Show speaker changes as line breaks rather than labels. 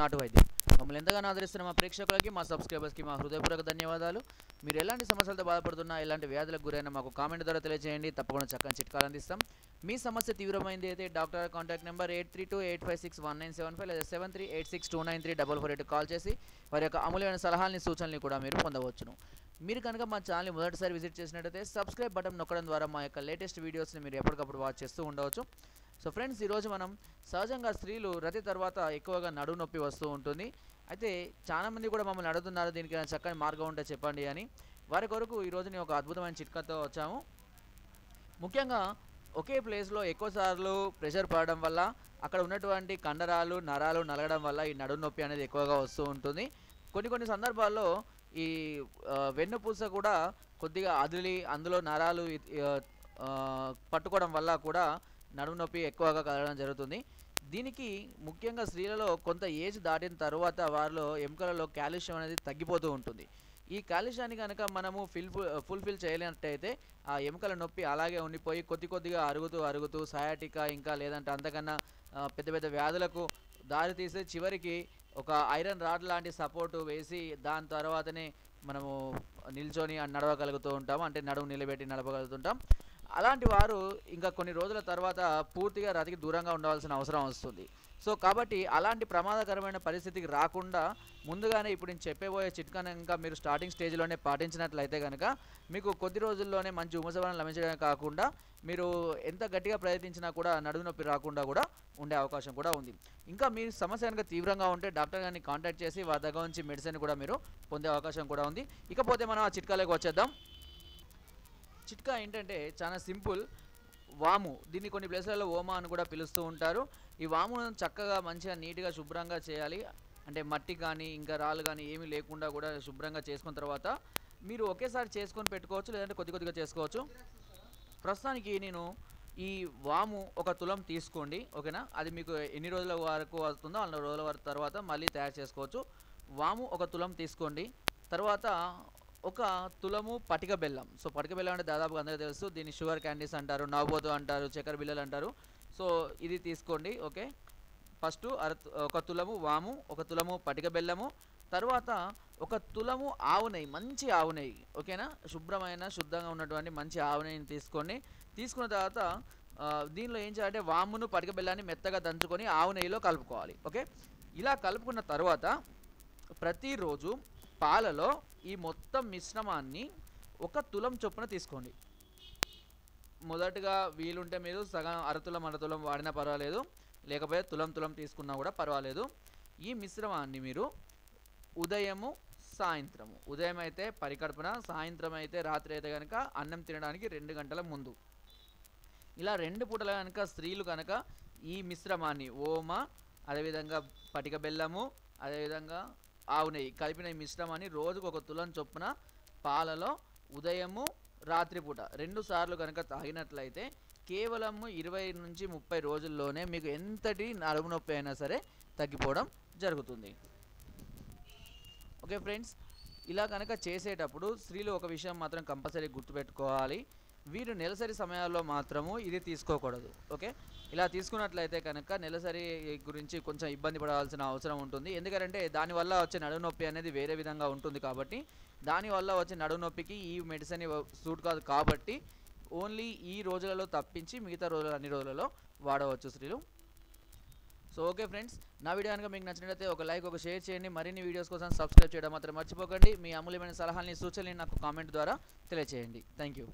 నాటు వైద్యం మమ్మల్ని ఎంతగానో ఆదరిస్తున్న మా ప్రేక్షకులకి మా సబ్స్క్రైబర్స్కి మా హృదయపూర్వక ధన్యవాదాలు. మీరు ఎలాంటి సమస్యలతో బాధపడుతున్నా ఎలాంటి వ్యాధులకు గురైనా మాకు కామెంట్ ద్వారా తెలియజేయండి. తప్పకుండా చక్కని చిట్కాలు అందిస్తాం. మీ సమస్య తీవ్రమైంది అయితే doctor contact number eight three two eight five six one nine seven five లేదా seven three eight six two nine three double four eight call చేసి వారి యొక్క అమూల్యమైన సలహాలని సూచనలు కూడా మీరు పొందవచ్చును. మీరు కనుక మా ఛానల్ని మొదటిసారి విజిట్ చేసినట్టయితే సబ్స్క్రైబ్ బటన్ నొక్కడం ద్వారా మా యొక్క లేటెస్ట్ వీడియోస్ని మీరు ఎప్పటికప్పుడు వాచ్ చేస్తూ ఉండవచ్చు. సో ఫ్రెండ్స్ ఈరోజు మనం సహజంగా స్త్రీలు రతి తర్వాత ఎక్కువగా నడువు నొప్పి వస్తూ ఉంటుంది. అయితే చాలామంది కూడా మమ్మల్ని అడుగుతున్నారు దీనికి చక్కని మార్గం ఉంటే చెప్పండి అని. వారి కొరకు ఈరోజు నేను ఒక అద్భుతమైన చిట్కాతో వచ్చాము. ముఖ్యంగా ఒకే ప్లేస్లో ఎక్కువసార్లు ప్రెషర్ పడడం వల్ల అక్కడ ఉన్నటువంటి కండరాలు నరాలు నలగడం వల్ల ఈ నడుము నొప్పి అనేది ఎక్కువగా వస్తూ ఉంటుంది. కొన్ని కొన్ని సందర్భాల్లో ఈ వెన్నుపూస కూడా కొద్దిగా అదిలి అందులో నరాలు పట్టుకోవడం వల్ల కూడా నడుము నొప్పి ఎక్కువగా కలగడం జరుగుతుంది. దీనికి ముఖ్యంగా స్త్రీలలో కొంత ఏజ్ దాటిన తర్వాత వారిలో ఎముకలలో కాల్షియం అనేది తగ్గిపోతూ ఉంటుంది. ఈ కాలుష్యాన్ని కనుక మనము ఫిల్ ఫుల్ఫిల్ చేయలేనట్టయితే ఆ ఎముకల నొప్పి అలాగే ఉండిపోయి కొద్ది కొద్దిగా అరుగుతూ అరుగుతూ సయాటికా ఇంకా లేదంటే అంతకన్నా పెద్ద పెద్ద వ్యాధులకు దారి తీసే చివరికి ఒక ఐరన్ రాడ్ లాంటి సపోర్టు వేసి దాని తర్వాతనే మనము నిల్చొని నడవగలుగుతూ ఉంటాము. అంటే నడుము నిలబెట్టి నడపగలుగుతుంటాం. అలాంటి వారు ఇంకా కొన్ని రోజుల తర్వాత పూర్తిగా రతికి దూరంగా ఉండవలసిన అవసరం వస్తుంది. సో కాబట్టి అలాంటి ప్రమాదకరమైన పరిస్థితికి రాకుండా ముందుగానే ఇప్పుడు నేను చెప్పబోయే చిట్కాను ఇంకా మీరు స్టార్టింగ్ స్టేజ్లోనే పాటించినట్లయితే కనుక మీకు కొద్ది రోజుల్లోనే మంచి ఉపశమనం లభించడమే కాకుండా మీరు ఎంత గట్టిగా ప్రయత్నించినా కూడా నడుము నొప్పి రాకుండా కూడా ఉండే అవకాశం కూడా ఉంది. ఇంకా మీ సమస్య కనుక తీవ్రంగా ఉంటే డాక్టర్ గారిని కాంటాక్ట్ చేసి వారి దగ్గర నుంచి మెడిసిన్ కూడా మీరు పొందే అవకాశం కూడా ఉంది. ఇకపోతే మనం ఆ చిట్కాలోకి వచ్చేద్దాం. చిట్కా ఏంటంటే చాలా సింపుల్. వాము. దీన్ని కొన్ని ప్లేస్లలో ఓమా అని కూడా పిలుస్తూ ఉంటారు. ఈ వామును చక్కగా మంచిగా నీట్గా శుభ్రంగా చేయాలి. అంటే మట్టి కానీ ఇంకా రాళ్ళు కానీ ఏమీ లేకుండా కూడా శుభ్రంగా చేసుకున్న తర్వాత మీరు ఒకేసారి చేసుకొని పెట్టుకోవచ్చు లేదంటే కొద్ది కొద్దిగా చేసుకోవచ్చు. ప్రస్తుతానికి నేను ఈ వాము ఒక తులం తీసుకోండి ఓకేనా? అది మీకు ఎన్ని రోజుల వరకు వస్తుందో అన్ని రోజుల వరకు తర్వాత మళ్ళీ తయారు చేసుకోవచ్చు. వాము ఒక తులం తీసుకోండి. తర్వాత ఒక తులము పటిక బెల్లం. సో పటిక బెల్లం అంటే దాదాపుగా అందరికీ తెలుసు. దీన్ని షుగర్ క్యాండీస్ అంటారు నవ్వోదు అంటారు చక్కెర బిల్లలు అంటారు. సో ఇది తీసుకోండి ఓకే? ఫస్ట్ అర ఒక తులము వాము ఒక తులము పటిక బెల్లము. తర్వాత ఒక తులము ఆవు నెయ్యి మంచి ఆవు నెయ్యి ఓకేనా? శుభ్రమైన శుద్ధంగా ఉన్నటువంటి మంచి ఆవు నెయ్యిని తీసుకోండి. తీసుకున్న తర్వాత దీనిలో ఏం చేయాలంటే వామును పటిక బెల్లాన్ని మెత్తగా దంచుకొని ఆవు నెయ్యిలో కలుపుకోవాలి ఓకే? ఇలా కలుపుకున్న తర్వాత ప్రతిరోజు పాలలో ఈ మొత్తం మిశ్రమాన్ని ఒక తులం చొప్పున తీసుకోండి. మొదటగా వీలుంటే మీరు సగం అరతులం అరతులం వాడినా పర్వాలేదు. లేకపోతే తులం తులం తీసుకున్నా కూడా పర్వాలేదు. ఈ మిశ్రమాన్ని మీరు ఉదయము సాయంత్రము. ఉదయం అయితే పరికల్పన సాయంత్రం అయితే రాత్రి అయితే కనుక అన్నం తినడానికి రెండు గంటల ముందు. ఇలా రెండు పూటల కనుక స్త్రీలు కనుక ఈ మిశ్రమాన్ని ఓమ అదేవిధంగా పటిక బెల్లము అదేవిధంగా ఆవు నెయ్యి కలిపిన ఈ మిశ్రమాన్ని రోజుకు ఒక తులం చొప్పున పాలలో ఉదయము రాత్రిపూట రెండు సార్లు కనుక తాగినట్లయితే కేవలము ఇరవై నుంచి ముప్పై రోజుల్లోనే మీకు ఎంతటి నడుము నొప్పి అయినా సరే తగ్గిపోవడం జరుగుతుంది. ఓకే ఫ్రెండ్స్ ఇలా కనుక చేసేటప్పుడు స్త్రీలు ఒక విషయం మాత్రం కంపల్సరీ గుర్తుపెట్టుకోవాలి. వీరు నెలసరి సమయాల్లో మాత్రము ఇది తీసుకోకూడదు ఓకే? ఇలా తీసుకున్నట్లయితే కనుక నెలసరి గురించి కొంచెం ఇబ్బంది పడాల్సిన అవసరం ఉంటుంది. ఎందుకంటే దానివల్ల వచ్చే నడుము నొప్పి అనేది వేరే విధంగా ఉంటుంది కాబట్టి దానివల్ల వచ్చే నడునొప్పికి ఈ మెడిసిన్ సూట్ కాదు కాబట్టి ఓన్లీ ఈ రోజులలో తప్పించి మిగతా రోజుల అన్ని రోజులలో వాడవచ్చు స్త్రీలు సో ఓకే ఫ్రెండ్స్ నా వీడియో కనుక మీకు నచ్చినట్లయితే ఒక లైక్ ఒక షేర్ చేయండి. మరిన్ని వీడియోస్ కోసం సబ్స్క్రైబ్ చేయడం మాత్రం మర్చిపోకండి. మీ అమూల్యమైన సలహాలని సూచనలు నాకు కామెంట్ ద్వారా తెలియచేయండి. Thank you